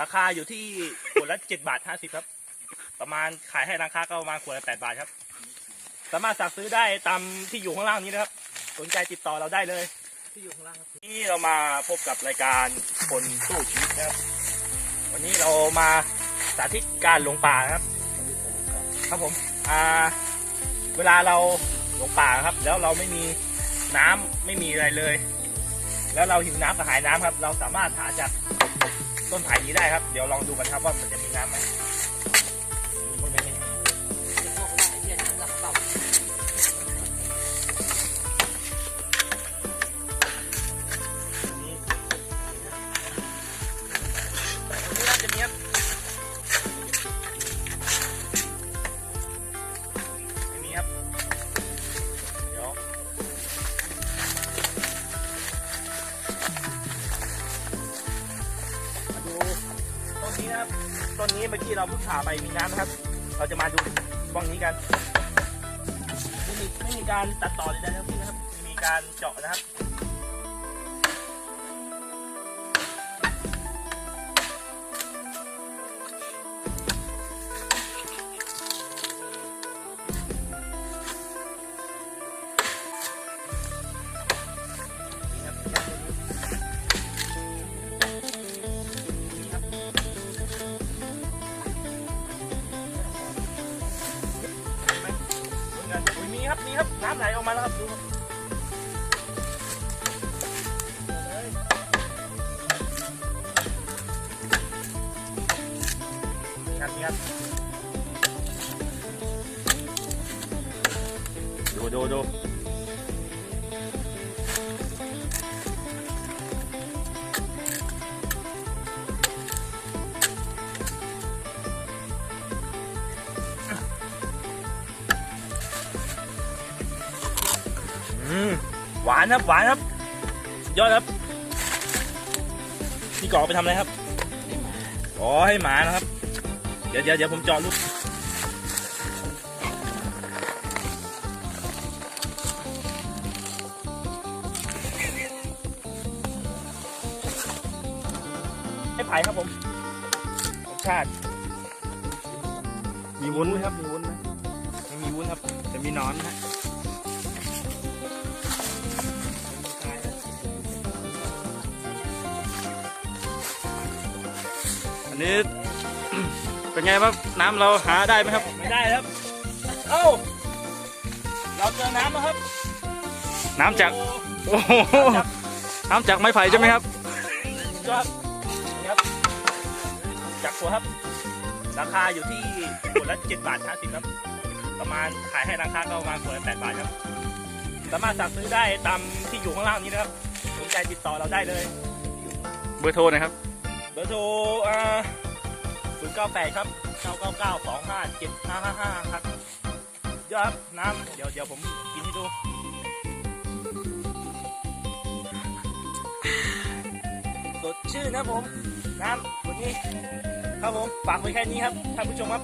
ราคาอยู่ที่ขวดละเจ็ดบาทห้าสิบครับ ประมาณขายให้ราคาก็ประมาณขวดละแปดบาทครับ สามารถสั่งซื้อได้ตามที่อยู่ข้างล่างนี้นะครับ สนใจติดต่อเราได้เลย ที่อยู่ข้างล่างครับนี่เรามาพบกับรายการคนสู้ชีวิตนะครับ วันนี้เรามาสาธิตการหลงป่านะครับ ครับผมอ่าเวลาเราหลงป่าครับ แล้วเราไม่มีน้ำไม่มีอะไรเลย แล้วเราหิวน้ำกระหายน้ำครับ เราสามารถหาจาก ต้นไผ่นี้ได้ครับ เดี๋ยวลองดูกันครับว่ามันจะมีน้ำไหม ต้นนี้เมื่อกี้เราเพิ่งผ่าไปมีน้ำนะครับ เราจะมาดูบ้องนี้กันไม่มีไม่มีการตัดต่อใดๆนะครับพี่นะครับ มีการเจาะนะครับ น้ำไหลออกมาแล้วครับดูครับครับครับดูดูดู หวานครับหวานครับยอดครับพี่กอกไปทำอะไรครับอ๋อให้หมานะครับ เดี๋ยวเดี๋ยวเดี๋ยวผมจาะลูกให้ไผ่ครับผมรสชาติ มีวุ้นไหมครับ มีวุ้นไหมไม่มีวุ้นครับ จะมีนอนฮะ นนี้เป็นไงบ้างน้ำเราหาได้ไหมครับ ไม่ได้ครับ เอ้า เราเจอน้ำแล้วครับ น้ำจากโอ้โหน้ำจากไม้ไผ่ใช่ไหมครับยอดนี่ครับ จากตัวครับ ราคาอยู่ที่ขวดละเจ็ดบาทห้าสิบครับ ประมาณขายให้ราคาก็ประมาณขวดละแปดบาทครับ สามารถสั่งซื้อได้ตามที่อยู่ข้างล่างนี้นะครับสนใจติดต่อเราได้เลย เบอร์โทรหนะครับเบอร์โทรอ่าศูนย์เก้าแปดครับเก้าเก้าเก้าสองห้าเจ็ดห้าห้าห้าครับยอดครับน้ำเดี๋ยวเดี๋ยวผมกินให้ดูสดชื่นนะผม น้ำวันนี้ ครับผมฝากไว้แค่นี้ครับท่านผู้ชมครับ